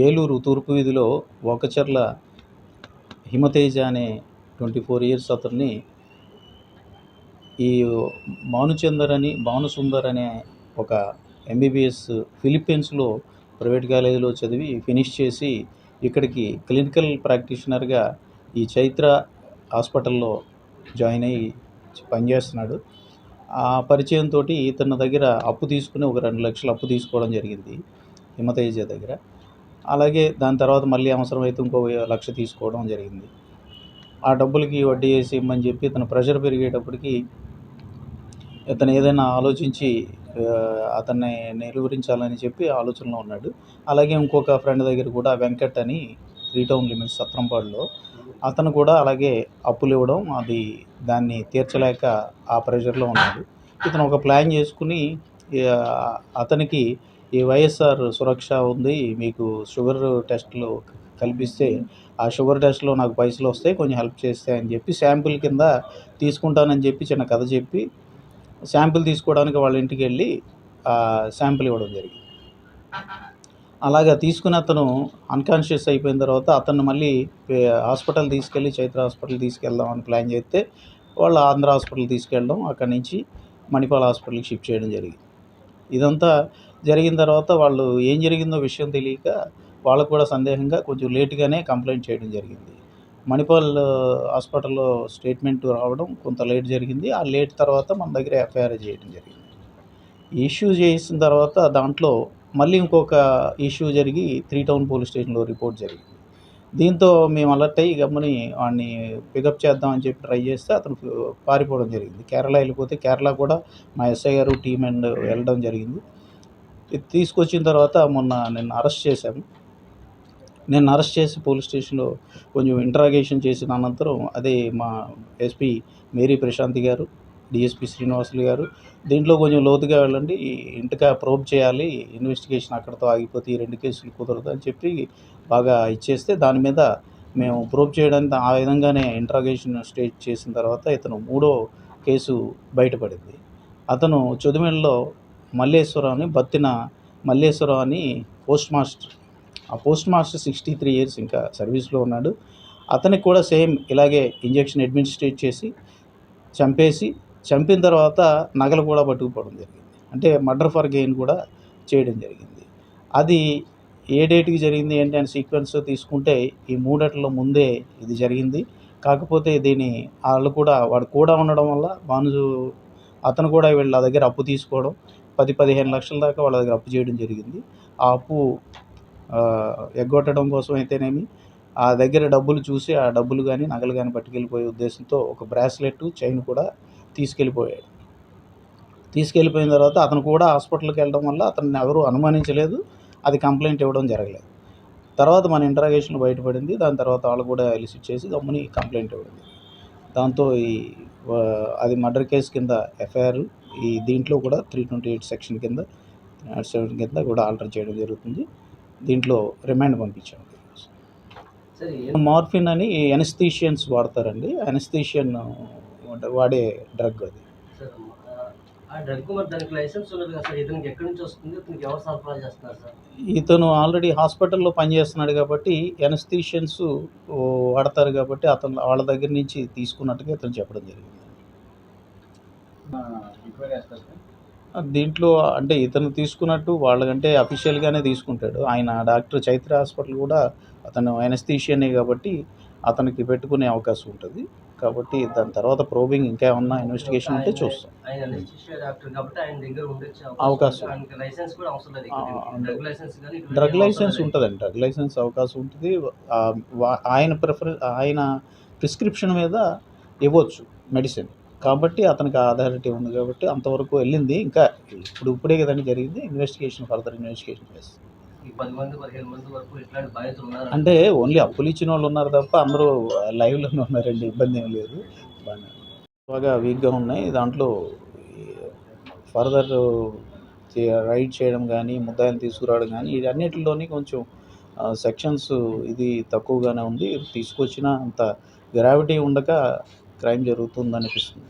ఏలూరు తూర్పు వీధిలో ఒకచర్ల హిమతేజ అనే ట్వంటీ ఫోర్ ఇయర్స్ అతన్ని ఈ భానుచందర్ అని భానుసుందర్ అనే ఒక ఎంబీబీఎస్ ఫిలిప్పీన్స్లో ప్రైవేట్ కాలేజీలో చదివి ఫినిష్ చేసి ఇక్కడికి క్లినికల్ ప్రాక్టీషనర్గా ఈ చైత్ర హాస్పిటల్లో జాయిన్ అయ్యి పనిచేస్తున్నాడు. ఆ పరిచయంతో ఇతని దగ్గర అప్పు తీసుకుని ఒక రెండు లక్షలు అప్పు తీసుకోవడం జరిగింది హిమతేజ దగ్గర. అలాగే దాని తర్వాత మళ్ళీ అవసరమైతే ఇంకో లక్ష తీసుకోవడం జరిగింది. ఆ డబ్బులకి వడ్డీ వేసి ఇమ్మని చెప్పి ఇతను ప్రెషర్ పెరిగేటప్పటికి ఇతను ఏదైనా ఆలోచించి అతన్ని నిలువరించాలని చెప్పి ఆలోచనలో ఉన్నాడు. అలాగే ఇంకొక ఫ్రెండ్ దగ్గర కూడా వెంకట్ అని త్రీ టౌన్ లిమిట్స్ సత్రంపాడులో అతను కూడా అలాగే అప్పులు ఇవ్వడం అది దాన్ని తీర్చలేక ఆ ప్రెషర్లో ఉన్నాడు. ఇతను ఒక ప్లాన్ చేసుకుని అతనికి ఈ వైఎస్ఆర్ సురక్ష ఉంది మీకు షుగర్ టెస్ట్లు కల్పిస్తే ఆ షుగర్ టెస్ట్లో నాకు పైసలు వస్తాయి కొంచెం హెల్ప్ చేస్తాయి అని చెప్పి శాంపిల్ కింద తీసుకుంటానని చెప్పి చిన్న కథ చెప్పి శాంపిల్ తీసుకోవడానికి వాళ్ళ ఇంటికి వెళ్ళి ఆ శాంపిల్ ఇవ్వడం జరిగింది. అలాగా తీసుకుని అతను అన్కాన్షియస్ అయిపోయిన తర్వాత అతను మళ్ళీ హాస్పిటల్ తీసుకెళ్ళి చైత్ర హాస్పిటల్ తీసుకెళ్దాం అని ప్లాన్ చేస్తే వాళ్ళు ఆంధ్ర హాస్పిటల్ తీసుకెళ్ళడం అక్కడి నుంచి మణిపాల్ హాస్పిటల్కి షిఫ్ట్ చేయడం జరిగింది. ఇదంతా జరిగిన తర్వాత వాళ్ళు ఏం జరిగిందో విషయం తెలియక వాళ్ళకు కూడా సందేహంగా కొంచెం లేటుగానే కంప్లైంట్ చేయడం జరిగింది. మణిపాల్ హాస్పిటల్లో స్టేట్మెంట్ రావడం కొంత లేట్ జరిగింది. ఆ లేట్ తర్వాత మన దగ్గర ఎఫ్ఐఆర్ చేయడం జరిగింది. ఇష్యూ చేసిన తర్వాత దాంట్లో మళ్ళీ ఇంకొక ఇష్యూ జరిగి త్రీ టౌన్ పోలీస్ స్టేషన్లో రిపోర్ట్ జరిగింది. దీంతో మేము అలర్ట్ అయ్యి గమ్మని వాడిని పికప్ చేద్దామని చెప్పి ట్రై చేస్తే అతను పారిపోవడం జరిగింది. కేరళ వెళ్ళిపోతే కేరళ కూడా మా ఎస్ఐ గారు టీం అండ్ వెళ్ళడం జరిగింది. ఇది తీసుకొచ్చిన తర్వాత మొన్న నేను అరెస్ట్ చేశాము నేను అరెస్ట్ చేసి పోలీస్ స్టేషన్లో కొంచెం ఇంటరాగేషన్ చేసిన అనంతరం అదే మా ఎస్పీ మేరీ ప్రశాంతి గారు డిఎస్పి శ్రీనివాసులు గారు దీంట్లో కొంచెం లోతుగా వెళ్ళండి. ఇంటికా ప్రోబ్ చేయాలి. ఇన్వెస్టిగేషన్ అక్కడితో ఆగిపోతే ఈ రెండు కేసులు కుదరదు అని చెప్పి బాగా ఇచ్చేస్తే దాని మీద మేము ప్రోబ్ చేయడానికి ఆ విధంగానే ఇంటరాగేషన్ స్టేట్ చేసిన తర్వాత ఇతను మూడో కేసు బయటపడింది. అతను చొదిమెల్లో మల్లేశ్వరం బత్తిన మల్లేశ్వరం అని పోస్ట్ మాస్టర్. ఆ post master sixty three years ఇంకా సర్వీస్లో ఉన్నాడు. అతనికి కూడా సేమ్ ఇలాగే ఇంజెక్షన్ అడ్మినిస్ట్రేట్ చేసి చంపేసి చంపిన తర్వాత నగలు కూడా పట్టుకుపోవడం జరిగింది. అంటే మర్డర్ ఫర్ గెయిన్ కూడా చేయడం జరిగింది. అది ఏ డేట్కి జరిగింది ఏంటి అని సీక్వెన్స్ తీసుకుంటే ఈ మూడట్ల ముందే ఇది జరిగింది. కాకపోతే దీని వాళ్ళు కూడా వాడు కూడా ఉండడం వల్ల భాను అతను కూడా వీళ్ళ దగ్గర అప్పు తీసుకోవడం పది పదిహేను లక్షల దాకా వాళ్ళ దగ్గర అప్పు చేయడం జరిగింది. ఆ అప్పు ఎగ్గొట్టడం కోసం అయితేనేమి ఆ దగ్గర డబ్బులు చూసి ఆ డబ్బులు కానీ నగలు కానీ పట్టుకెళ్ళిపోయే ఉద్దేశంతో ఒక బ్రాస్లెట్ చైన్ కూడా తీసుకెళ్ళిపోయాడు తీసుకెళ్ళిపోయిన తర్వాత అతను కూడా హాస్పిటల్కి వెళ్ళడం వల్ల అతన్ని ఎవరు అనుమానించలేదు అది కంప్లైంట్ ఇవ్వడం జరగలేదు. తర్వాత మన ఇంటరాగేషన్ బయటపడింది దాని తర్వాత వాళ్ళు కూడా ఎలిసిట్ చేసి గమ్ముని కంప్లైంట్ ఇవ్వడం దాంతో ఈ అది మర్డర్ కేసు కింద ఎఫ్ఐఆర్ ఈ దీంట్లో కూడా త్రీ ట్వంటీ ఎయిట్ సెక్షన్ కింద సెవెన్ కింద కూడా ఆల్టర్ చేయడం జరుగుతుంది. దీంట్లో రిమాండ్ పంపించాము. మార్ఫిన్ అని ఎనస్థీషియన్స్ వాడతారండి. ఎనస్థీషియన్ వాడే డ్రగ్ అది. ఆ డ్రగ్ మరి దానికి లైసెన్స్ ఉన్నది కదా సార్? ఇతనికి ఎక్కడి నుంచి వస్తుంది? ఇతనికి ఎవరు సరఫరా చేస్తున్నారు సార్? ఇతను ఆల్రెడీ హాస్పిటల్లో పనిచేస్తున్నాడు కాబట్టి ఎనస్థీషియన్స్ వాడతారు కాబట్టి అతను వాళ్ళ దగ్గర నుంచి తీసుకున్నట్టుగా ఇతను చెప్పడం జరిగింది. దీంట్లో అంటే ఇతను తీసుకున్నట్టు వాళ్ళకంటే అఫీషియల్గానే తీసుకుంటాడు. ఆయన డాక్టర్ చైత్ర హాస్పిటల్ కూడా అతను ఎనస్థీషియనే కాబట్టి అతనికి పెట్టుకునే అవకాశం ఉంటుంది. కాబట్టి దాని తర్వాత ప్రోబింగ్ ఇంకా ఏమన్నా ఇన్వెస్టిగేషన్ ఉంటే చూస్తాం. అవకాశం. Drug license. ఉంటుందండి డ్రగ్ లైసెన్స్ అవకాశం ఉంటుంది. ఆయన ప్రిఫర్ ఆయన ప్రిస్క్రిప్షన్ మీద ఇవ్వచ్చు మెడిసిన్ కాబట్టి అతనికి అథారిటీ ఉంది కాబట్టి అంతవరకు వెళ్ళింది. ఇంకా ఇప్పుడు ఇప్పుడే కదండి జరిగింది. ఇన్వెస్టిగేషన్ ఫర్దర్ ఇన్వెస్టిగేషన్ చేస్తాం. అంటే ఓన్లీ అప్పులు ఇచ్చిన వాళ్ళు ఉన్నారు తప్ప అందరూ లైవ్లోనే ఉన్నారండి ఇబ్బంది ఏం లేదు. బాగా బాగా వీక్గా ఉన్నాయి. దాంట్లో ఫర్దర్ రైడ్ చేయడం కానీ ముద్దాయిలు తీసుకురావడం కానీ వీటన్నిటిలోని కొంచెం సెక్షన్స్ ఇది తక్కువగానే ఉంది. తీసుకొచ్చిన అంత గ్రావిటీ ఉండక క్రైమ్ జరుగుతుంది అనిపిస్తుంది